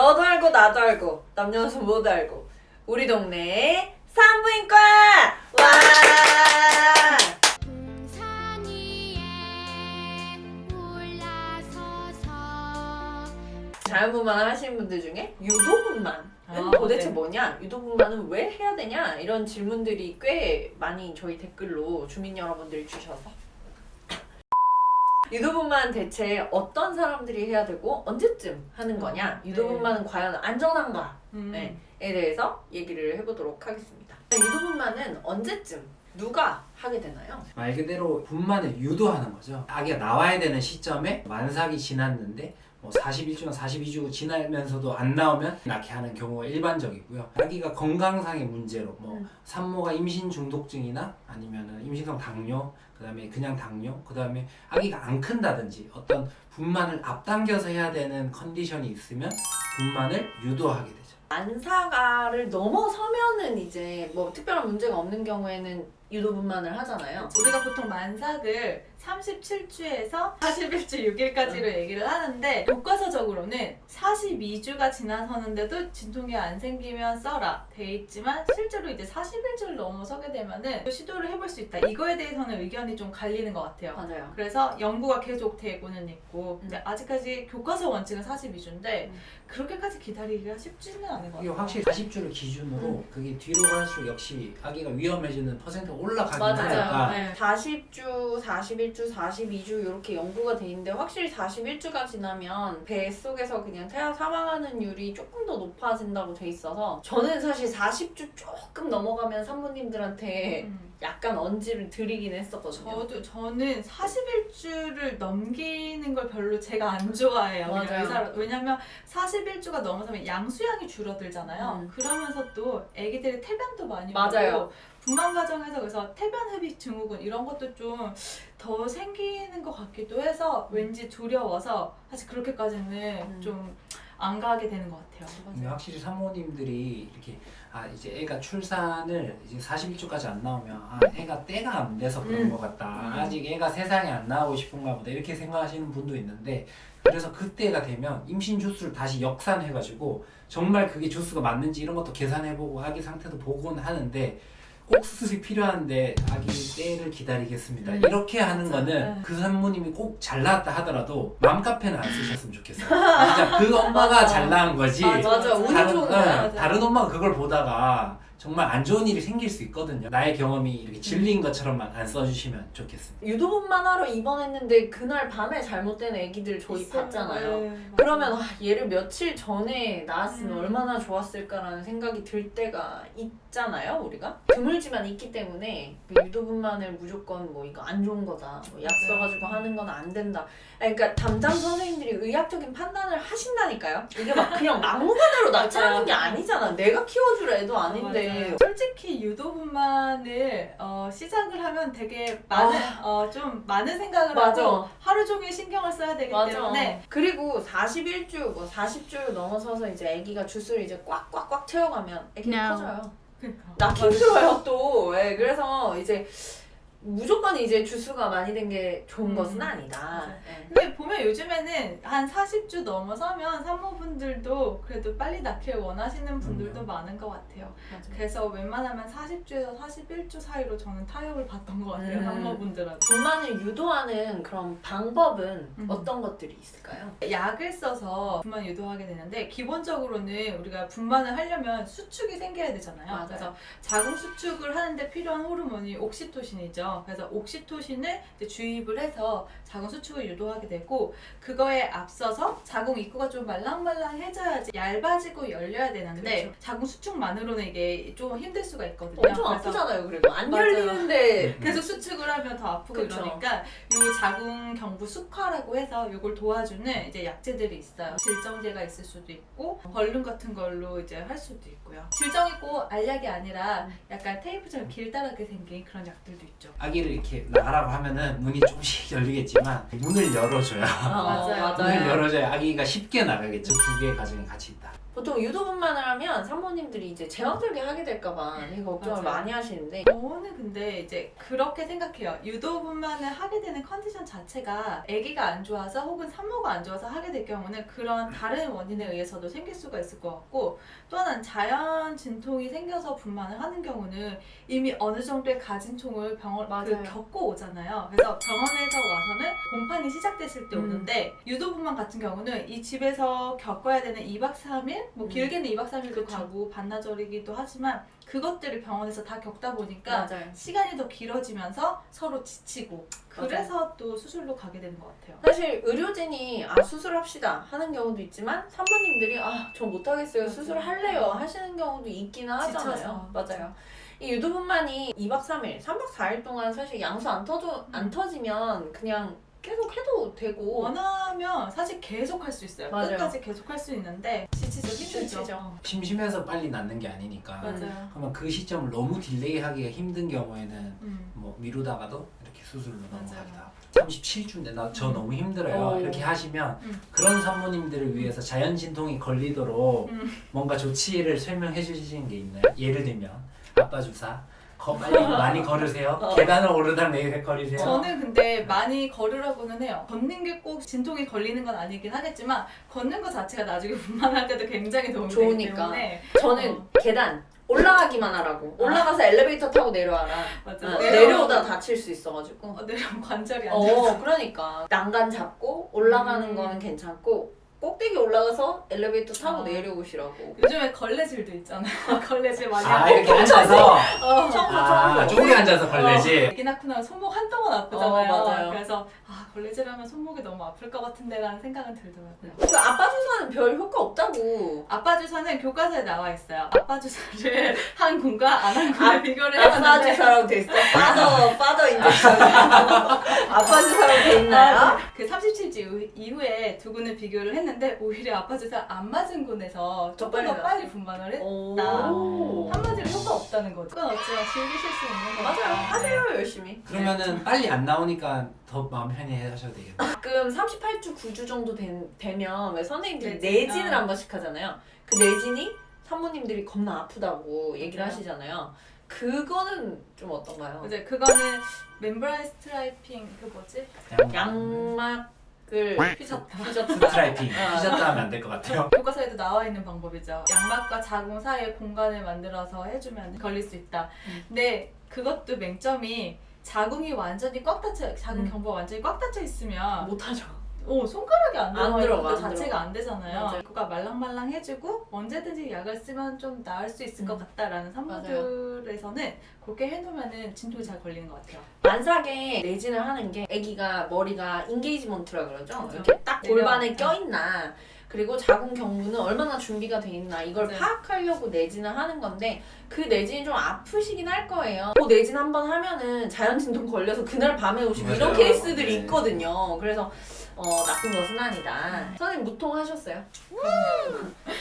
너도 알고 나도 알고 남녀노소 모두 알고. 우리 동네 산부인과! 와! 산 위에 올라서서 자연분만 하시는 분들 중에 유도분만 은 아, 도대체 네. 뭐냐? 유도분만은 왜 해야 되냐? 이런 질문들이 꽤 많이 저희 댓글로 주민 여러분들이 주셔서 유도분만 대체 어떤 사람들이 해야 되고 언제쯤 하는 거냐 네. 유도분만은 과연 안전한가 음. 네. 에 대해서 얘기를 해보도록 하겠습니다. 유도분만은 언제쯤 누가 하게 되나요? 말 그대로 분만을 유도하는 거죠. 아기가 나와야 되는 시점에 만삭이 지났는데 뭐 41주나 42주 지나면서도 안 나오면 낳게 하는 경우가 일반적이고요. 아기가 건강상의 문제로 뭐 음. 산모가 임신 중독증이나 아니면은 임신성 당뇨, 그다음에 그냥 당뇨, 그다음에 아기가 안 큰다든지 어떤 분만을 앞당겨서 해야 되는 컨디션이 있으면 분만을 유도하게 되죠. 만사가를 넘어서면은 이제 뭐 특별한 문제가 없는 경우에는 유도분만을 하잖아요. 우리가 보통 만삭을 37주에서 41주 6일까지로 얘기를 하는데 교과서적으로는 42주가 지나서는데도 진통이 안 생기면 써라 돼 있지만 실제로 이제 41주를 넘어서게 되면은 또 시도를 해볼 수 있다. 이거에 대해서는 의견이 좀 갈리는 것 같아요. 맞아요. 그래서 연구가 계속 되고는 있고 근데 음. 아직까지 교과서 원칙은 42주인데 음. 그렇게까지 기다리기가 쉽지는 않은 것 이게 같아요. 확실히 40주를 기준으로 음. 그게 뒤로 갈수록 역시 아기가 위험해지는 퍼센트가 올라가긴 맞아요. 하니까 네. 40주, 41주, 42주 이렇게 연구가 돼 있는데 확실히 41주가 지나면 배 속에서 그냥 태아 사망하는 율이 조금 더 높아진다고 돼 있어서 저는 사실 40주 조금 넘어가면 산모님들한테 음. 약간 언지를 드리긴 했었거든요. 저도 저는 41주를 넘기는 걸 별로 제가 안 좋아해요. 그냥 맞아요. 의사로. 왜냐면 41주가 넘어서면 양수양이 줄어들잖아요. 음. 그러면서 또 아기들이 태변도 많이 맞아요. 오고 분만 과정에서 그래서 태변 흡입 증후군 이런 것도 좀 더 생기는 것 같기도 해서 왠지 두려워서 사실 그렇게까지는 음. 좀안 가게 되는 것 같아요. 근데 확실히 사모님들이 이렇게 아 이제 애가 출산을 이제 41주까지 안 나오면 아 애가 때가 안 돼서 그런 음. 것 같다 음. 아직 애가 세상에 안 나오고 싶은가 보다 이렇게 생각하시는 분도 있는데 그래서 그때가 되면 임신 주수를 다시 역산해가지고 정말 그게 주수가 맞는지 이런 것도 계산해보고 아기 상태도 보고는 하는데 꼭 수술이 필요한데 아기 때를 기다리겠습니다 음. 이렇게 하는 맞아. 거는 네. 그 산모님이 꼭잘 나왔다 하더라도 맘카페는 안 쓰셨으면 좋겠어요 진짜 그 엄마가 맞아. 잘 나은 거지 맞아, 맞아. 운이 다른, 좋은 네, 거야. 다른 엄마가 그걸 보다가 정말 안 좋은 일이 생길 수 있거든요. 나의 경험이 이렇게 음. 진리인 것처럼만 안 써주시면 좋겠습니다. 유도분만 하러 입원했는데 그날 밤에 잘못된 아기들 저희 봤잖아요. 네. 그러면 아, 얘를 며칠 전에 낳았으면 음. 얼마나 좋았을까라는 생각이 들 때가 있잖아요, 우리가. 드물지만 있기 때문에 그 유도분만을 무조건 뭐 이거 안 좋은 거다, 뭐약 맞아요. 써가지고 하는 건 안 된다. 아니, 그러니까 담당 선생님들이 의학적인 판단을 하신다니까요. 이게 막 그냥 막무가내로 낳자는 게 아니잖아. 내가 키워줄 애도 아닌데. 솔직히 유도분만을 어, 시작을 하면 되게 많은 어, 좀 많은 생각을 하고 맞아. 하루 종일 신경을 써야 되기 맞아. 때문에 그리고 41주, 뭐 40주 넘어서서 이제 아기가 주스를 이제 꽉꽉꽉 채워가면 아기가 No. 커져요. 그러니까. 낳기 힘들어요 또. 예, 그래서 이제 무조건 이제 주수가 많이 된 게 좋은 음, 것은 아니다. 예. 근데 보면 요즘에는 한 40주 넘어서면 산모분들도 그래도 빨리 낳기를 원하시는 분들도 음. 많은 것 같아요. 맞아. 그래서 웬만하면 40주에서 41주 사이로 저는 타협을 봤던 것 같아요. 음. 산모분들한테. 분만을 유도하는 그런 방법은 음. 어떤 것들이 있을까요? 약을 써서 분만 유도하게 되는데 기본적으로는 우리가 분만을 하려면 수축이 생겨야 되잖아요. 맞아요. 그래서 자궁 수축을 하는데 필요한 호르몬이 옥시토신이죠. 그래서 옥시토신을 주입을 해서 자궁 수축을 유도하게 되고 그거에 앞서서 자궁 입구가 좀 말랑말랑해져야지 얇아지고 열려야 되는데 그렇죠. 자궁 수축만으로는 이게 좀 힘들 수가 있거든요. 엄청 그래서 아프잖아요. 그래도 안 맞아요. 열리는데 계속 수축을 하면 더 아프고 그쵸. 이러니까 요 자궁 경부 숙화라고 해서 요걸 도와주는 이제 약제들이 있어요. 질정제가 있을 수도 있고 벌룬 같은 걸로 이제 할 수도 있고요. 질정이 꼭 알약이 아니라 약간 테이프처럼 길다랗게 생긴 그런 약들도 있죠. 아기를 이렇게 나가라고 하면은 문이 조금씩 열리겠지만 문을 열어줘야 어, 맞아요. 문을 열어줘야 아기가 쉽게 나가겠죠. 두 개의 과정이 같이 있다. 보통 유도분만을 하면 산모님들이 이제 제왕절개 하게 될까봐 이 걱정을 맞아요. 많이 하시는데 저는 근데 이제 그렇게 생각해요. 유도분만을 하게 되는 컨디션 자체가 아기가 안 좋아서 혹은 산모가 안 좋아서 하게 될 경우는 그런 다른 원인에 의해서도 생길 수가 있을 것 같고 또 하나는 자연 진통이 생겨서 분만을 하는 경우는 이미 어느 정도의 가진통을 병원 그 맞아요. 겪고 오잖아요. 그래서 병원에서 와서는 공판이 시작됐을 때 음. 오는데 유도분만 같은 경우는 이 집에서 겪어야 되는 2박 3일 뭐 음. 길게는 2박 3일도 그쵸. 가고 반나절이기도 하지만 그것들을 병원에서 다 겪다 보니까 맞아요. 시간이 더 길어지면서 서로 지치고 그래서 또 수술로 가게 되는 것 같아요. 사실 의료진이 아 수술합시다 하는 경우도 있지만 산모님들이 아 저 못하겠어요 맞아요. 수술할래요 하시는 경우도 있기는 하잖아요. 지쳐서. 맞아요. 이 유두분만이 2박 3일, 3박 4일 동안 사실 양수 안 터져 안 음. 터지면 그냥 계속 해도 되고 원하면 사실 계속 할 수 있어요. 맞아요. 끝까지 계속 할 수 있는데 지치죠, 힘들죠. 지치죠. 어, 심심해서 빨리 낫는 게 아니니까. 맞아요. 그러면 그 시점을 너무 딜레이하기가 힘든 경우에는 음. 뭐 미루다가도 이렇게 수술로 맞아요. 넘어가기다. 37주인데 나 저 음. 너무 힘들어요. 어. 이렇게 하시면 음. 그런 산모님들을 위해서 자연 진통이 걸리도록 음. 뭔가 조치를 설명해 주시는 게 있나요? 예를 들면 아빠 주사 거 빨리 많이 걸으세요. 어. 계단을 오르다 내리거리세요. 저는 근데 많이 걸으라고는 해요. 걷는 게 꼭 진통이 걸리는 건 아니긴 하겠지만 걷는 것 자체가 나중에 분만할 때도 굉장히 도움이 되기 좋으니까. 때문에 저는 어. 계단 올라가기만 하라고 올라가서 엘리베이터 타고 내려와라. 맞아. 어, 내려오다 다칠 수 있어가지고. 어, 내려오면 관절이 안 좋아서 어, 그러니까 난간 잡고 올라가는 음. 거는 괜찮고 꼭대기 올라가서 엘리베이터 타고 아. 내려오시라고. 요즘에 걸레질도 있잖아요. 걸레질 많이 아 하고 이렇게 앉아서 어. 청소 아 청소. 쪼개 앉아서 걸레지. 애기 낳고 나면 손목 한동안 아프잖아요. 어, 맞아요. 그래서 아 걸레질하면 손목이 너무 아플 것 같은데라는 생각은 들더라고요. 그 아빠 주사는 별 효과 없다고. 아빠 주사는 교과서에 나와 있어요. 아빠 주사를 한 군과 안 한 군의 아, 비교를 아빠 해봤는데 주사라고 돼 있어. 파더 파더 인젝션. 아빠 주사라고 돼 있나요? 그 37주 이후에 두 군을 비교를 했는데 오히려 아빠 주사 안 맞은 군에서 더 조금 더 빨리 분만을 했. 오. 한마디로 효과 없다는 거죠. 그건 어찌나 즐기실 수 있는 거 맞아요. 하세요 열심히. 그러면은 빨리 안 나오니까 더 마음 편히 하셔도 되겠네. 가끔 38주 9주 정도 된, 되면 왜 선생님들이 내진. 내진을 아. 한 번씩 하잖아요. 그 내진이 산모님들이 겁나 아프다고 얘기를 맞아요. 하시잖아요. 그거는 좀 어떤가요? 이제 그거는 멤브라인 스트라이핑 그 뭐지? 양막을 휘졌다. 휘졌다. 스트라이핑 아. 피셨다 하면 안 될 것 같아요. 교과서에도 나와 있는 방법이죠. 양막과 자궁 사이에 공간을 만들어서 해주면 걸릴 수 있다. 음. 근데 그것도 맹점이 자궁이 완전히 꽉 닫혀, 자궁 음. 경부가 완전히 꽉 닫혀 있으면 못하죠. 오 손가락이 안 들어가 안 들어가, 그안 자체가 들어가. 안 되잖아요. 맞아요. 그가 말랑말랑해지고 언제든지 약을 쓰면 좀 나을 수 있을 것 음. 같다라는 산모들에서는 그렇게 해놓으면은 진통이 잘 걸리는 것 같아요. 만삭에 내진을 하는 게 아기가 머리가 인게이지먼트라 그러죠. 그죠. 이렇게 딱 골반에. 껴있나 그리고 자궁 경부는 얼마나 준비가 돼 있나 이걸 맞아요. 파악하려고 내진을 하는 건데 그 내진이 좀 아프시긴 할 거예요. 그 내진 한 번 하면은 자연 진통 걸려서 그날 밤에 오시고 이런 맞아요. 케이스들이 네. 있거든요. 그래서 어, 나쁜 것은 아니다. 선생님 무통 하셨어요?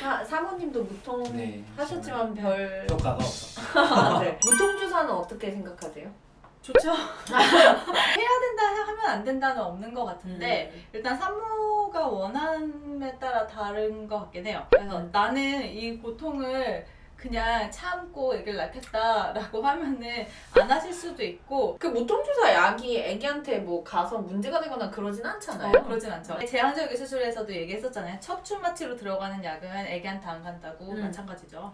사, 사모님도 무통 네. 하셨지만 별 효과가 없어. 네. 무통 주사는 어떻게 생각하세요? 좋죠. 해야 된다 하면 안 된다는 없는 것 같은데 음. 일단 산모가 원함에 따라 다른 것 같긴 해요. 그래서 음. 나는 이 고통을 그냥 참고 애기를 낳겠다라고 하면은 안 하실 수도 있고 그 무통주사 약이 애기한테 뭐 가서 문제가 되거나 그러진 않잖아요. 어, 그러진 않죠. 제왕절개 수술에서도 얘기했었잖아요. 척추 마취로 들어가는 약은 애기한테 안 간다고 음. 마찬가지죠.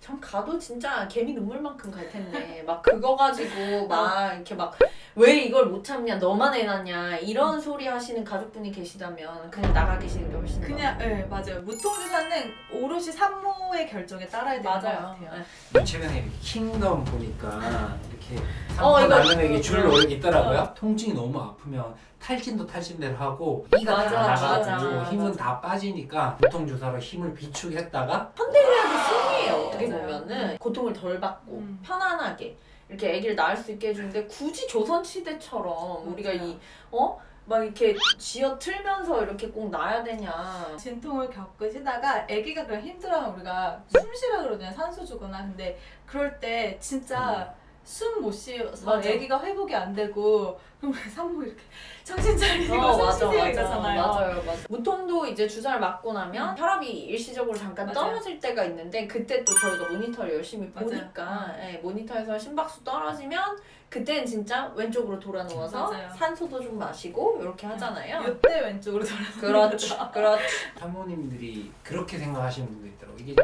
전 가도 진짜 개미 눈물만큼 갈 텐데 막 그거 가지고 막 이렇게 막 왜 이걸 못 참냐 너만 해놨냐 이런 소리 하시는 가족분이 계시다면 그냥 나가 계시는 게 훨씬 그냥 네 맞아요. 무통주사는 오롯이 산모의 결정에 따라야 되는 것 맞아요. 같아요. 네. 최근에 킹덤 보니까 이렇게 어, 상품 이거- 나누는 이게 줄 어. 있더라고요. 통증이 너무 아프면 탈진도 탈진대로 하고 이가 맞아, 다 나가고 맞아, 힘은 맞아. 다 빠지니까 보통 주사로 힘을 비축했다가 현대의학의 승리예요 어떻게 맞아요. 보면은 고통을 덜 받고 음. 편안하게 이렇게 아기를 낳을 수 있게 해주는데 굳이 조선 시대처럼 우리가 맞아요. 이 어? 막 이렇게 쥐어 틀면서 이렇게 꼭 놔야 되냐. 진통을 겪으시다가 아기가 그냥 힘들어하면 우리가 숨 쉬라 그러잖아요. 산소 주거나. 근데 그럴 때 진짜 숨 못 쉬어서 맞아. 아기가 회복이 안 되고 그럼 산모 이렇게 정신 차리고 어, 숨 맞아, 쉬세요 맞아, 이러잖아요. 맞아요, 맞아. 무통도 이제 주사를 맞고 나면 혈압이 일시적으로 잠깐 맞아요. 떨어질 때가 있는데 그때 또 저희가 모니터를 열심히 맞아요. 보니까 예, 모니터에서 심박수 떨어지면 그때는 진짜 왼쪽으로 돌아 누워서 맞아요. 산소도 좀 마시고 이렇게 하잖아요. 이때 왼쪽으로 돌아서 그렇죠, 그렇죠. 사모님들이 그렇게 생각하시는 분도 있더라고 이게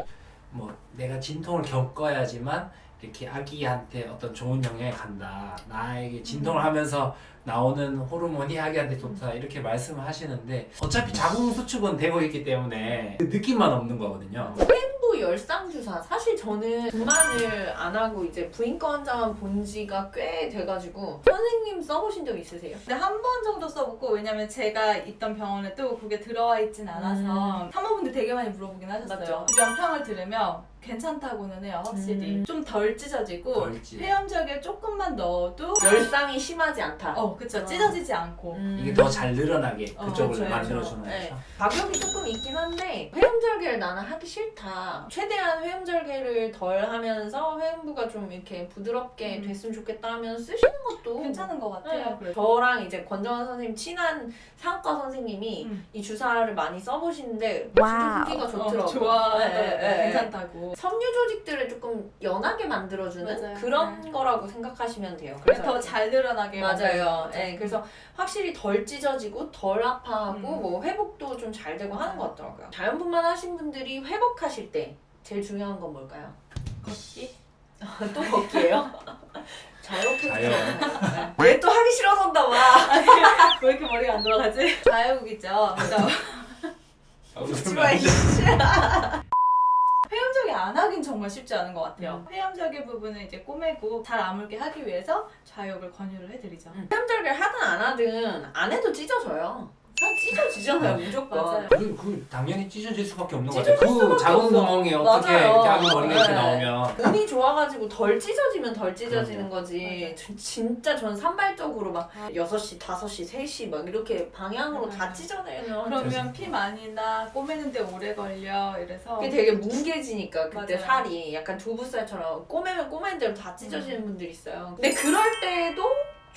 뭐 내가 진통을 겪어야지만 이렇게 아기한테 어떤 좋은 영향이 간다. 나에게 진통을 하면서 나오는 호르몬이 아기한테 좋다. 이렇게 말씀을 하시는데 어차피 자궁 수축은 되고 있기 때문에 그 느낌만 없는 거거든요 부 열상 주사 사실 저는 분만을 안 하고 이제 부인과 환자만 본 지가 꽤 돼가지고 선생님 써보신 적 있으세요? 근데 한 번 정도 써보고 왜냐면 제가 있던 병원에 또 그게 들어와 있진 않아서 산모분들 되게 많이 물어보긴 하셨어요. 맞죠. 그 연탕을 들으면 괜찮다고는 해요 확실히 음. 좀 덜 찢어지고 덜 찢어. 폐염적에 조금만 넣어도 열상이 심하지 않다. 어 그쵸 어. 찢어지지 않고 음. 이게 더 잘 늘어나게 어, 그쪽을 그렇죠, 만들어주는 그렇죠. 네. 거죠 가격이 조금 있긴 한데 회음절개를 나는 하기 싫다. 최대한 회음 절개를 덜 하면서 회음부가 좀 이렇게 부드럽게 음. 됐으면 좋겠다 하면 쓰시는 것도 괜찮은 것 같아요. 네. 그래서. 저랑 이제 권정원 선생님 친한 상과 선생님이 음. 이 주사를 많이 써보시는데 와우. 진짜 후기가 어, 좋더라고요. 좋아 네, 네, 네. 괜찮다고 섬유 조직들을 조금 연하게 만들어주는 맞아요. 그런 네. 거라고 생각하시면 돼요. 그래서. 더 잘 늘어나게 맞아요. 네, 그래서 확실히 덜 찢어지고 덜 아파하고 음. 뭐 회복도 좀 잘 되고 하는. 것 같더라고요. 자연분만 하신 분들이 회복하실 때 제일 중요한 건 뭘까요? 걷기 또 걷기예요? 자유롭게 자유. 왜또 하기 싫어서인가 봐. 왜 이렇게 머리가 안 돌아가지? 자유국이죠. 그래서 아, 웃으면 치마 안 돼. 이씨. 회음적이 안 하긴 정말 쉽지 않은 것 같아요. 음. 회음적의 부분을 이제 꼬매고 잘 아물게 하기 위해서 좌욕을 권유를 해드리죠. 폐렴절개를 하든 안 하든 안 해도 찢어져요. 그냥 찢어지잖아요 무조건. 맞아요. 그, 그 당연히 찢어질 수밖에 없는 거 찢어질 같아요. 그 수밖에 작은 없어. 구멍에 어떻게 맞아요. 이렇게 아기 머리가 이렇게 네. 나오면 운이 좋아가지고 덜 찢어지면 덜 찢어지는. 거지. 저- 진짜 전 산발적으로 막 6시, 5시, 3시 막 이렇게 방향으로 다. 찢어내면 그러면 피 많이 나 꼬매는데 오래 걸려 이래서 그게 되게 뭉개지니까 그때 맞아요. 살이 약간 두부살처럼 꼬매면 꼬맨 대로 다 찢어지는 분들 있어요. 근데 그럴 때도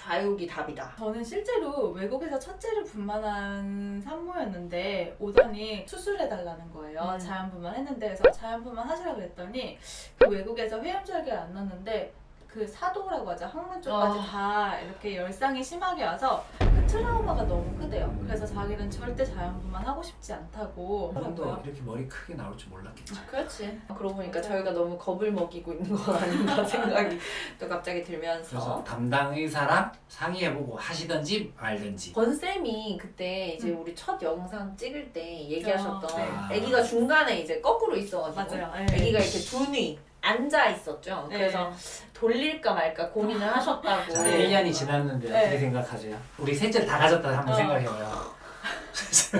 좌욕이 답이다. 저는 실제로 외국에서 첫째를 분만한 산모였는데 오더니 수술해달라는 거예요. 음. 자연분만 했는데 그래서 자연분만 하시라 그랬더니 그 외국에서 회음절개를 안 넣었는데 그 사도라고 하죠. 항문 쪽까지 어. 다 이렇게 열상이 심하게 와서 그 트라우마가 너무 크대요. 그래서 자기는 절대 자연분만 하고 싶지 않다고 하고요. 이렇게 머리 크게 나올 줄 몰랐겠죠. 그렇지. 그러고 보니까 맞아요. 저희가 너무 겁을 먹이고 있는 건 아닌가 생각이 또 갑자기 들면서. 그래서 담당 의사랑 상의해보고 하시든지 말든지. 권쌤이 그때 이제 음. 우리 첫 영상 찍을 때 얘기하셨던 아, 네. 아기가 중간에 이제 거꾸로 있어가지고 맞아요. 네. 아기가 이렇게 둔이 앉아 있었죠. 네. 그래서 돌릴까 말까 고민을 하셨다고. 자, 네. 1년이 지났는데 네. 어떻게 생각하세요? 우리 셋째를 다 가졌다 한번 어. 생각해봐요.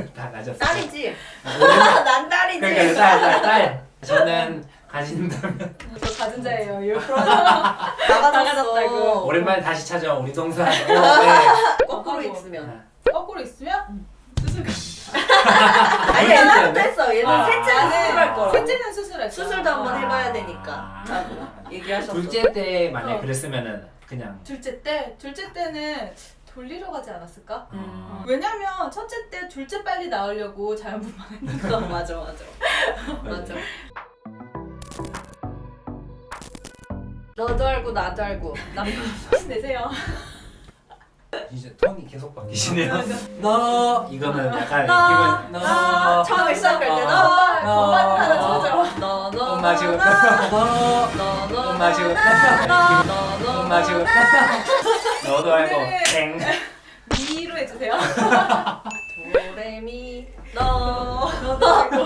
다 가졌어요. 딸이지? 오랜만- 난 딸이지? 그러니까 딸, 딸, 딸. 저는 가진다면 저 가진 자예요. 나가졌다고. 오랜만에 다시 찾아온 우리. 어, 네. 거꾸로. 있으면. 거꾸로 있으면 수술 가. 아니 얘는? 했어. 얘는 아. 셋째는 수술할 거라고. 셋째는 수술했죠. 수술도 한번 어. 해봐야 되니까. 아. 라고 얘기하셨어. 둘째 때 만약 어. 그랬으면은 그냥 둘째 때 둘째 때는 돌리러 가지 않았을까? 음. 어. 왜냐면 첫째 때 둘째 빨리 나으려고 자연분만 어, 맞아 맞아. 맞아. 너도 알고 나도 알고 남편 내세요. 이제 톤이 계속 바뀌시네요. 맞아. 너 이거는 약간 너, 기분 너. 처음에 시작할 때 어, 너, 건반 하나 너, 쳐줘. 너, 너, 엄마 지금 너, 너 너, 너, 엄마 지금 너, 너, 너, 엄마 지금 너도 알고. 오늘은- 땡. 미로 해주세요. 도레미. 너. 너도 알고.